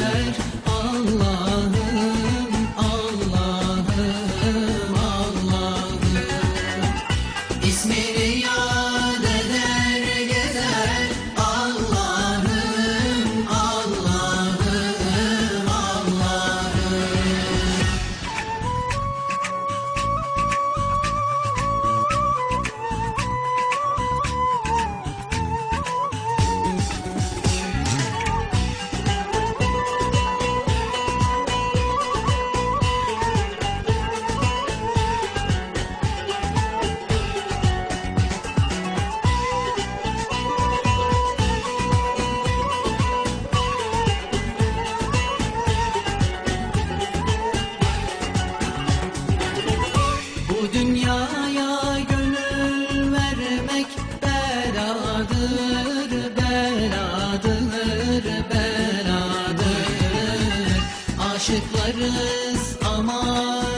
side Dünyaya gönül vermek beladır, beladır, beladır. Aşıklarız amacımız